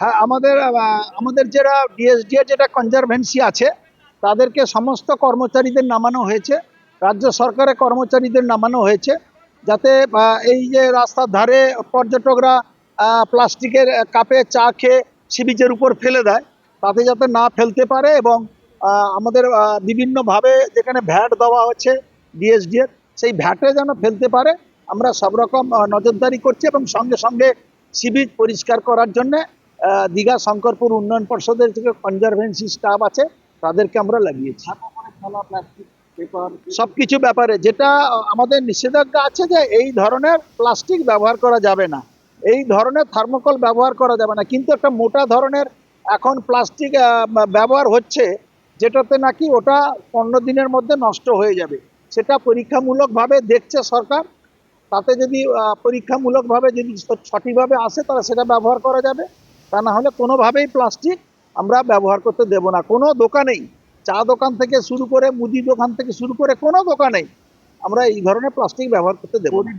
হ্যাঁ আমাদের আমাদের যেটা ডিএসডিএ যেটা কনজারভেন্সি আছে তাদেরকে সমস্ত কর্মচারীদের নামানো হয়েছে। রাজ্য সরকারের কর্মচারীদের নামানো হয়েছে যাতে এই যে রাস্তার ধারে পর্যটকরা প্লাস্টিকের কাপে চা খেয়ে সি বিচের উপর ফেলে দেয়। তাতে যাতে না ফেলতে পারে এবং আমাদের বিভিন্নভাবে যেখানে ভ্যাট দেওয়া হচ্ছে ডিএসডি এর, সেই ভ্যাটে যেন ফেলতে পারে। আমরা সব রকম নজরদারি করছি এবং সঙ্গে সঙ্গে সি বিচ পরিষ্কার করার জন্য দীঘা শঙ্করপুর উন্নয়ন পর্ষদের যে কনজারভেন্সি স্টাফ আছে, তাদেরকে আমরা লাগিয়েছি। সব কিছু ব্যাপারে যেটা আমাদের নিষেধাজ্ঞা আছে যে এই ধরনের প্লাস্টিক ব্যবহার করা যাবে না। এই ধরনের থার্মোকল ব্যবহার করা যাবে না। কিন্তু একটা মোটা ধরনের এখন প্লাস্টিক ব্যবহার হচ্ছে, যেটাতে নাকি ওটা পনেরো দিনের মধ্যে নষ্ট হয়ে যাবে। সেটা পরীক্ষামূলকভাবে দেখছে সরকার। তাতে যদি পরীক্ষামূলকভাবে যদি সঠিকভাবে আসে, তাহলে সেটা ব্যবহার করা যাবে। তা না হলে কোনোভাবেই প্লাস্টিক আমরা ব্যবহার করতে দেব না। কোনো দোকানেই চা দোকান থেকে শুরু করে, মুদি দোকান থেকে শুরু করে কোনো দোকানেই আমরা এই ধরনের প্লাস্টিক ব্যবহার করতে দেবো না।